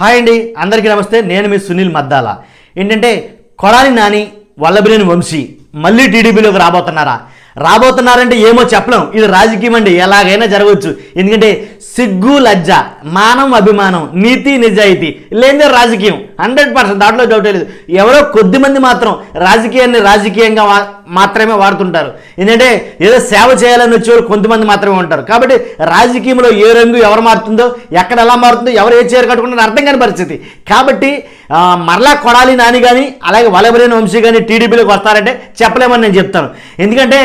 Hi అండి అందరికీ నమస్తే. నేను మీ సునీల్ మద్దాల. ఏంటంటే కొడాలి నాని వల్లభినేని వంశీ మళ్ళీ టీడీపీలోకి రాబోతున్నారా? రాబోతున్నారంటే ఏమో చెప్పలేం. ఇది రాజకీయం అండి. ఎలాగైనా జరగవచ్చు. ఎందుకంటే సిగ్గు లజ్జ మానం అభిమానం నీతి నిజాయితీ లేదే రాజకీయం. హండ్రెడ్ పర్సెంట్ దాంట్లో డౌటే లేదు. ఎవరో కొద్ది మంది మాత్రం రాజకీయాన్ని రాజకీయంగా మాత్రమే వాడుతుంటారు. ఎందుకంటే ఏదో సేవ చేయాలని వచ్చేవారు కొంతమంది మాత్రమే ఉంటారు. కాబట్టి రాజకీయంలో ఏ రంగు ఎవరు మారుతుందో ఎక్కడ ఎలా మారుతుందో ఎవరు ఏ చీర కట్టుకుంటారో అర్థం కాని పరిస్థితి. కాబట్టి మరలా కొడాలి నాని కానీ అలాగే వలబరేని వంశీ కానీ టీడీపీలోకి వస్తారంటే చెప్పలేమని నేను చెప్తాను. ఎందుకంటే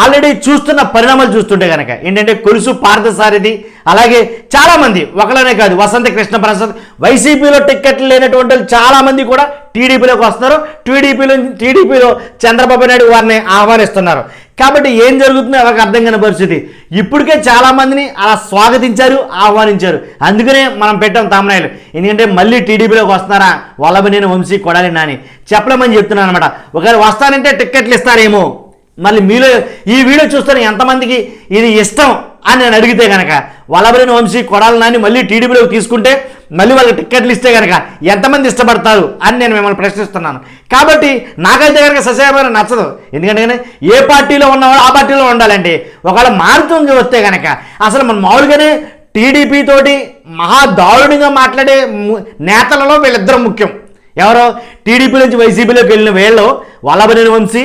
ఆల్రెడీ చూస్తున్న పరిణామాలు చూస్తుంటే కనుక ఏంటంటే కొలుసు పార్థసారథి అలాగే చాలామంది ఒకళ్ళనే కాదు వసంత కృష్ణ ప్రసాద్ వైసీపీలో టిక్కెట్లు అయినటువంటి వాళ్ళు చాలామంది కూడా టీడీపీలోకి వస్తున్నారు. టీడీపీలో టీడీపీలో చంద్రబాబు నాయుడు వారిని ఆహ్వానిస్తున్నారు. కాబట్టి ఏం జరుగుతుందో వాళ్ళకి అర్థం కాని పరిస్థితి. ఇప్పటికే చాలామందిని అలా స్వాగతించారు ఆహ్వానించారు. అందుకనే మనం పెట్టాం తమ్నాయిలు ఎందుకంటే మళ్ళీ టీడీపీలోకి వస్తున్నారా? వల్లభనేని వంశీ కొడాలి నాని. చెప్పలేమని చెప్తున్నాను అనమాట ఒకవేళ వస్తానంటే టిక్కెట్లు ఇస్తారేమో. మళ్ళీ మీలో ఈ వీడియో చూస్తున్న ఎంతమందికి ఇది ఇష్టం అని నేను అడిగితే కనుక వల్లభరేని వంశీ కొడాలి నాని మళ్ళీ టీడీపీలోకి తీసుకుంటే మళ్ళీ వాళ్ళకి టిక్కెట్లు ఇస్తే కనుక ఎంతమంది ఇష్టపడతారు అని నేను మిమ్మల్ని ప్రశ్నిస్తున్నాను. కాబట్టి నాకైతే కనుక ససేమైన నచ్చదు. ఎందుకంటే ఏ పార్టీలో ఉన్నవాడు ఆ పార్టీలో ఉండాలండి. ఒకవేళ మారుతుంది వస్తే కనుక అసలు మన మామూలుగానే టీడీపీ తోటి మహా దారుణంగా మాట్లాడే నేతలలో వీళ్ళిద్దరు ముఖ్యం. ఎవరో టీడీపీ నుంచి వైసీపీలోకి వెళ్ళిన వీళ్ళు వల్లభనేని వంశీ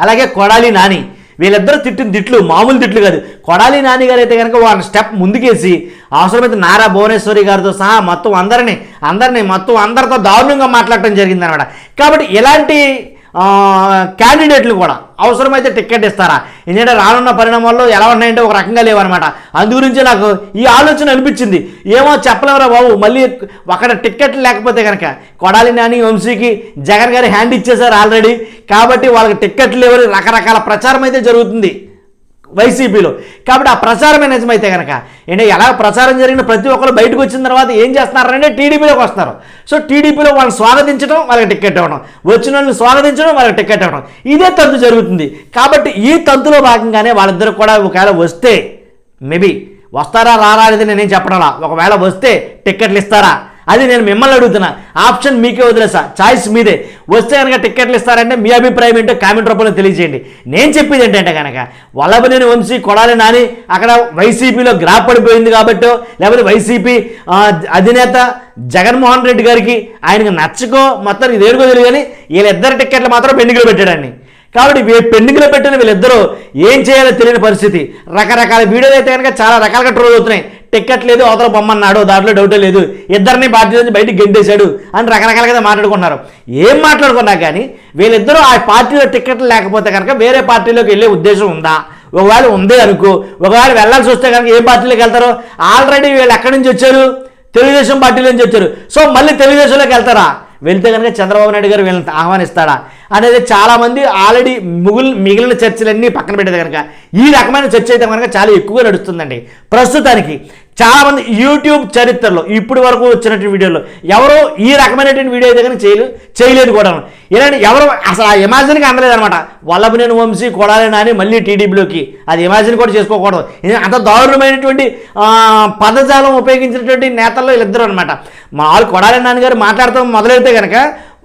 అలాగే కొడాలి నాని. వీళ్ళిద్దరూ తిట్టిన తిట్లు మామూలు తిట్లు కాదు. కొడాలి నాని గారు అయితే కనుక వాళ్ళ స్టెప్ ముందుకేసి అవసరమైతే నారా భువనేశ్వరి గారితో సహా మొత్తం అందరినీ అందరినీ మొత్తం అందరితో దారుణంగా మాట్లాడటం జరిగింది అనమాట కాబట్టి ఇలాంటి క్యాండిడేట్లు కూడా అవసరమైతే టికెట్ ఇస్తారా? ఎందుకంటే రానున్న పరిణామాల్లో ఎలా ఉన్నాయంటే ఒక రకంగా లేవన్నమాట. అందు గురించి నాకు ఈ ఆలోచన అనిపించింది. ఏమో చెప్పలేవరా బాబు మళ్ళీ అక్కడ టికెట్లు లేకపోతే కనుక కొడాలి నాని వంశీకి జగన్ గారి హ్యాండ్ ఇచ్చేశారు ఆల్రెడీ కాబట్టి వాళ్ళకి టికెట్లు లేవని రకరకాల ప్రచారం అయితే జరుగుతుంది. వైసీపీలో. కాబట్టి ఆ ప్రచారమే నిజమైతే కనుక అంటే ఎలా ప్రచారం జరిగిన ప్రతి ఒక్కరు బయటకు వచ్చిన తర్వాత ఏం చేస్తున్నారంటే టీడీపీలోకి వస్తారు సో టీడీపీలో వాళ్ళని స్వాగతించడం వాళ్ళకి టికెట్ ఇవ్వడం. వచ్చిన వాళ్ళని స్వాగతించడం వాళ్ళకి టికెట్ ఇవ్వడం. ఇదే తంతు జరుగుతుంది. కాబట్టి ఈ తంతులో భాగంగానే వాళ్ళిద్దరు కూడా ఒకవేళ వస్తే మేబీ వస్తారా రారా అనేది నేనేం చెప్పడాలా ఒకవేళ వస్తే టిక్కెట్లు ఇస్తారా? అది నేను మిమ్మల్ని అడుగుతున్నా. ఆప్షన్ మీకే వదిలేసా చాయిస్ మీదే. వస్తే కనుక టిక్కెట్లు ఇస్తారంటే మీ అభిప్రాయం ఏంటో కామెంట్ రూపంలో తెలియజేయండి. నేను చెప్పేది ఏంటంటే కనుక వల్లభనేని వంశీ కొడాలి నాని అక్కడ వైసీపీలో గ్రాప్ పడిపోయింది కాబట్టి లేకపోతే వైసీపీ అధినేత జగన్మోహన్ రెడ్డి గారికి ఆయనకు నచ్చకో మొత్తం ఇది ఏడుకో తెలియదు కానీ వీళ్ళిద్దరు టిక్కెట్లు మాత్రం పెండింగ్లో పెట్టాడండి. కాబట్టి పెండింగ్లో పెట్టిన వీళ్ళిద్దరూ ఏం చేయాలో తెలియని పరిస్థితి. రకరకాల వీడియోలు అయితే కనుక చాలా రకాలుగా ట్రోల్ అవుతున్నాయి. టికెట్ లేదు అవతల బొమ్మన్నాడు దాంట్లో డౌటే లేదు. ఇద్దరిని పార్టీ నుంచి బయటికి గెంటేశాడు అని రకరకాలుగా మాట్లాడుకున్నారు. ఏం మాట్లాడుకున్నా కానీ వీళ్ళిద్దరూ ఆ పార్టీలో టికెట్లు లేకపోతే కనుక వేరే పార్టీలోకి వెళ్ళే ఉద్దేశం ఉందా? ఒకవేళ ఉంది అనుకో ఒకవేళ వెళ్ళాల్సి వస్తే కనుక ఏ పార్టీలోకి వెళ్తారో? ఆల్రెడీ వీళ్ళు ఎక్కడి నుంచి వచ్చారు? తెలుగుదేశం పార్టీలో నుంచి వచ్చారు. సో మళ్ళీ తెలుగుదేశంలోకి వెళ్తారా? వెళ్తే కనుక చంద్రబాబు నాయుడు గారు వీళ్ళని ఆహ్వానిస్తాడా? అనేది చాలామంది ఆల్రెడీ మిగులు మిగిలిన చర్చలన్నీ పక్కన పెట్టేది కనుక. ఈ రకమైన చర్చ అయితే కనుక చాలా ఎక్కువగా నడుస్తుందండి. ప్రస్తుతానికి చాలామంది యూట్యూబ్ చరిత్రలో ఇప్పటి వరకు వచ్చినటువంటి వీడియోలో ఎవరో ఈ రకమైనటువంటి వీడియో అయితే కానీ చేయలేదు చేయలేదు కూడా. ఇలాంటి ఎవరు అసలు ఆ ఇమాజిన్కి అందలేదు అనమాట. వల్లభనేని వంశీ కొడాలేనా అని మళ్ళీ టీడీపీలోకి. అది ఇమాజిన్ కూడా చేసుకోకూడదు. అంత దారుణమైనటువంటి పదజాలం ఉపయోగించినటువంటి నేతల్లో వీళ్ళిద్దరు అనమాట. వాళ్ళు కొడాలి నాన్నగారు మాట్లాడతాం మొదలెడితే కనుక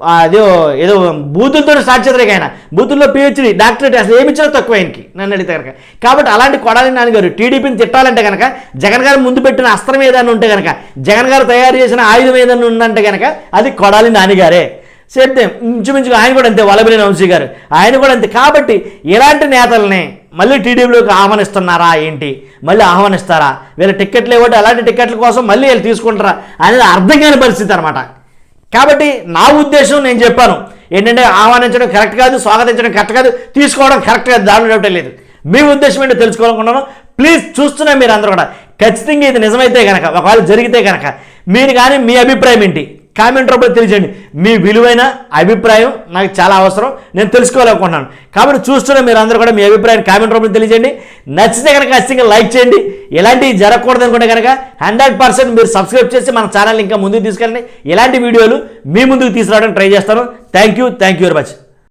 అదో ఏదో బూతులతో స్టార్ట్ ఆయన. బూతుల్లో పిహెచ్డి డాక్టరేట్ అసలు ఏమి ఇచ్చినా తక్కువ ఆయనకి నన్ను అడిగితే కనుక కాబట్టి అలాంటి కొడాలి నాన్నగారు టీడీపీని తిట్టాలంటే కనుక జగన్ గారు ముందు పెట్టిన అస్త్రం ఏదైనా ఉంటే కనుక జగన్ గారు తయారు చేసిన ఆయుధం ఏదైనా ఉందంటే కనుక అది కొడాలి నాన్నగారే. గారే సేమ్ ఇంచుమించుగా ఆయన కూడా అంతే వలబిలేని వంశీ గారు. ఆయన కూడా అంతే. కాబట్టి ఇలాంటి నేతల్ని మళ్ళీ టీడీపీలోకి ఆహ్వానిస్తున్నారా ఏంటి? మళ్ళీ ఆహ్వానిస్తారా? వీళ్ళ టిక్కెట్లు ఇవ్వటం అలాంటి టిక్కెట్ల కోసం మళ్ళీ వీళ్ళు తీసుకుంటారా అనేది అర్థం కాని పరిస్థితి అనమాట కాబట్టి నా ఉద్దేశం నేను చెప్పాను. ఏంటంటే ఆహ్వానించడం కరెక్ట్ కాదు స్వాగతించడం కరెక్ట్ కాదు తీసుకోవడం కరెక్ట్ కాదు దానిలో డౌటే లేదు. మీ ఉద్దేశం ఏంటో తెలుసుకోవాలనుకున్నాను ప్లీజ్ చూస్తున్నా మీరు అందరూ కూడా. ఖచ్చితంగా ఇది నిజమైతే కనుక ఒకవేళ జరిగితే కనుక మీరు కానీ మీ అభిప్రాయం ఏంటి? కామెంట్ రూపంలో తెలియజేయండి. మీ విలువైన అభిప్రాయం నాకు చాలా అవసరం. నేను తెలుసుకోవాలనుకుంటున్నాను. కాబట్టి చూస్తున్న మీరు అందరూ కూడా మీ అభిప్రాయం కామెంట్ రూపంలో తెలియజేయండి. నచ్చితే కనుక ఖచ్చితంగా లైక్ చేయండి. ఇలాంటివి జరగకూడదు అనుకుంటే కనుక హండ్రెడ్ పర్సెంట్ మీరు సబ్స్క్రైబ్ చేసి మన ఛానల్ ఇంకా ముందుకు తీసుకెళ్ళండి. ఇలాంటి వీడియోలు మీ ముందుకు తీసుకురావడానికి ట్రై చేస్తాను. Thank you thank you very much.